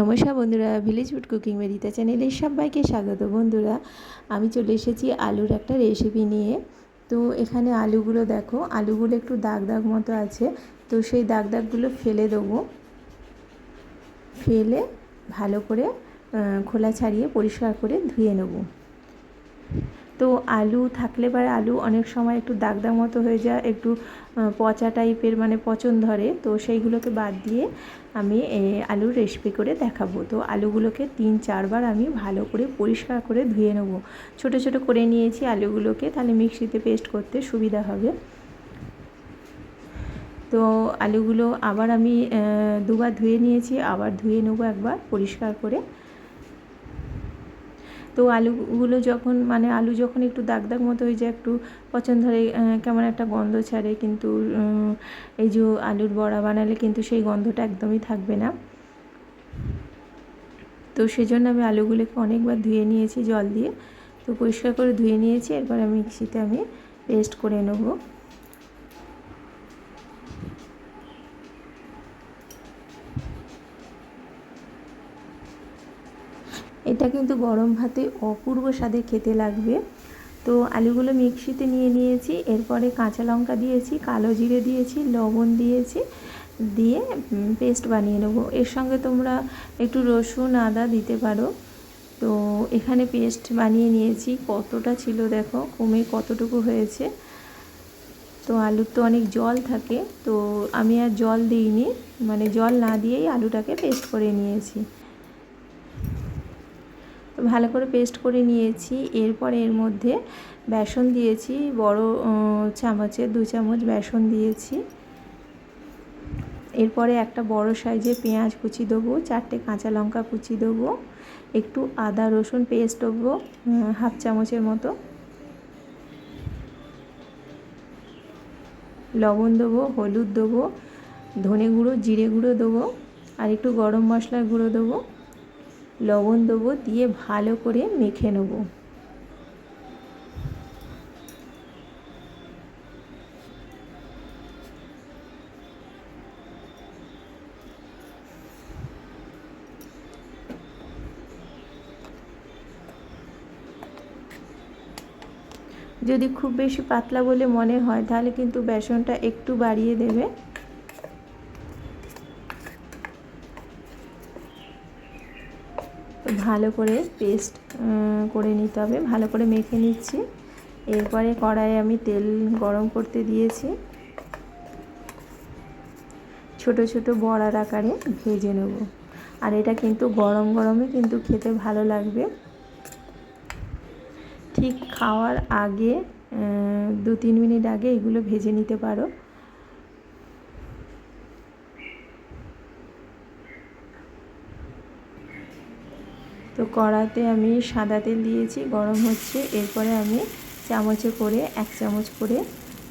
নমস্কার বন্ধুরা village food cooking মেরিতা চ্যানেলে সবাইকে স্বাগত। বন্ধুরা, আমি চলে এসেছি আলুর একটা রেসিপি নিয়ে। তো এখানে আলুগুলো দেখো, আলুগুলো একটু দাগ দাগ মতো আছে। তো সেই দাগ দাগগুলো ফেলে দেবো। ফেলে ভালো করে খোলা ছাড়িয়ে পরিষ্কার করে ধুয়ে নেব। তো আলু থাকলে পরে আলু অনেক সময় একটু দাগ দাগ মতো হয়ে যায়, একটু পচা টাইপের মানে পচন ধরে। তো সেইগুলোকে বাদ দিয়ে আমি আলুর রেসিপি করে দেখাবো। তো আলুগুলোকে তিন, চারবার আমি ভালো করে পরিষ্কার করে ধুয়ে নেব। ছোট ছোট করে নিয়েছি আলুগুলোকে, তাহলে মিক্সিতে পেস্ট করতে সুবিধা হবে। তো আলুগুলো আবার আমি দুবার ধুয়ে নিয়েছি, আবার ধুয়ে নেব একবার পরিষ্কার করে। তো আলুগুলো যখন মানে আলু যখন একটু দাগ দাগ মতো হয়ে যায়, একটু পছন্দ ধরে কেমন একটা গন্ধ ছাড়ে, কিন্তু এই যে আলুর বড়া বানালে কিন্তু সেই গন্ধটা একদমই থাকবে না। তো সেজন্য আমি আলুগুলোকে অনেকবার ধুয়ে নিয়েছি জল দিয়ে। তো পরিষ্কার করে ধুয়ে নিয়েছি, এরপর আমি মিক্সিতে আমি পেস্ট করে নেব। এটা কিন্তু গরম ভাতে অপূর্ব স্বাদে খেতে লাগবে। তো আলুগুলো মিক্সিতে নিয়ে নিয়েছি, এরপরে কাঁচা লঙ্কা দিয়েছি, কালো জিরে দিয়েছি, লবণ দিয়েছি, দিয়ে পেস্ট বানিয়ে নেব। এর সঙ্গে তোমরা একটু রসুন, আদা দিতে পারো। তো এখানে পেস্ট বানিয়ে নিয়েছি। কতটা ছিল দেখো, কমে কতটুকু হয়েছে। তো আলুর তো অনেক জল থাকে, তো আমি আর জল দিইনি। মানে জল না দিয়েই আলুটাকে পেস্ট করে নিয়েছি। ভালো করে পেস্ট করে নিয়েছি। এরপর এর মধ্যে বেসন দিয়েছি, বড় চামচে দু চামচ বেসন দিয়েছি। এরপরে একটা বড় সাইজের পেঁয়াজ কুচি দেবো, চারটে কাঁচা লঙ্কা কুচি দেবো, একটু আদা রসুন পেস্ট দেবো হাফ চামচের মতো। লবণ দেবো, হলুদ দেবো, ধনে গুঁড়ো, জিরে গুঁড়ো দেবো, আর একটু গরম মশলার গুঁড়ো দেবো। লবণ দেবো, দিয়ে ভালো করে মেখে নেব। যদি খুব বেশি পাতলা বলে মনে হয়, তাহলে কিন্তু বেসনটা একটু বাড়িয়ে দেবে। ভালো করে পেস্ট করে নিতে হবে। ভালো করে মেখে নিচ্ছি। এরপরে কড়াইয়ে আমি তেল গরম করতে দিয়েছি। ছোট ছোট বড়ার আকারে ভেজে নেব। আর এটা কিন্তু গরম, গরমে কিন্তু খেতে ভালো লাগবে। ঠিক খাওয়ার আগে দু তিন মিনিট আগে এগুলো ভেজে নিতে পারো। তো কড়াতে আমি সাদা তেল দিয়েছি, গরম হচ্ছে। এরপরে আমি চামচে করে, এক চামচ করে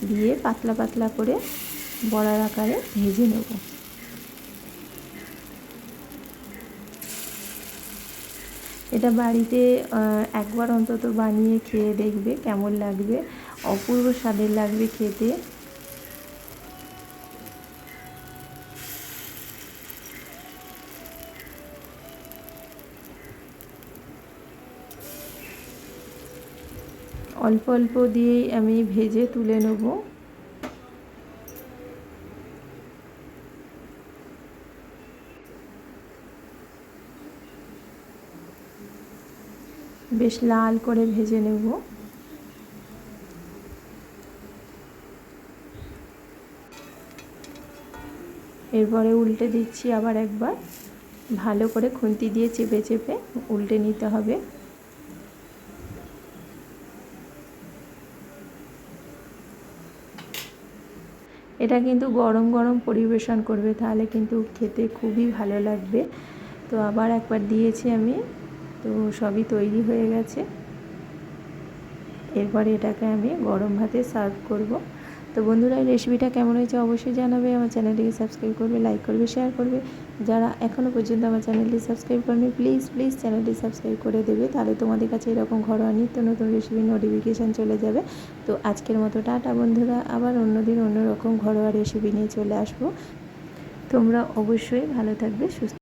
দিয়ে পাতলা পাতলা করে বড়ার আকারে ভেজে নেব। এটা বাড়িতে একবার অন্তত বানিয়ে খেয়ে দেখবে কেমন লাগবে। অপূর্ব স্বাদের লাগবে খেতে। অল্প অল্প দিয়েই আমি ভেজে তুলে নেব। বেশ লাল করে ভেজে নেব। এরপরে উল্টে দিচ্ছি আবার একবার। ভালো করে খুন্তি দিয়ে চেপে চেপে উল্টে নিতে হবে। এটা কিন্তু গরম গরম পরিবেশন করবে, তাহলে কিন্তু খেতে খুবই ভালো লাগবে। তো আবার একবার দিয়েছি আমি, তো সবই তৈরি হয়ে গেছে। এরপরে এটাকে আমি গরম ভাতে সার্ভ করব। তো বন্ধুরা রেসিপিটা কেমন হয়েছে অবশ্যই জানাবে। আমার চ্যানেলটিকে সাবস্ক্রাইব করবে লাইক করবে শেয়ার করবে। যারা এখনও পর্যন্ত আমার চ্যানেলটি সাবস্ক্রাইব করেনি প্লিজ প্লিজ চ্যানেলটি সাবস্ক্রাইব করে দেবে। তাহলে তোমাদের কাছে এরকম ঘরোয়া নিত্য নতুন রেসিপির নোটিফিকেশান চলে যাবে। তো আজকের মতো টাটা বন্ধুরা, আবার অন্যদিন অন্যরকম ঘরোয়া রেসিপি নিয়ে চলে আসব। তোমরা অবশ্যই ভালো থাকবে, সুস্থ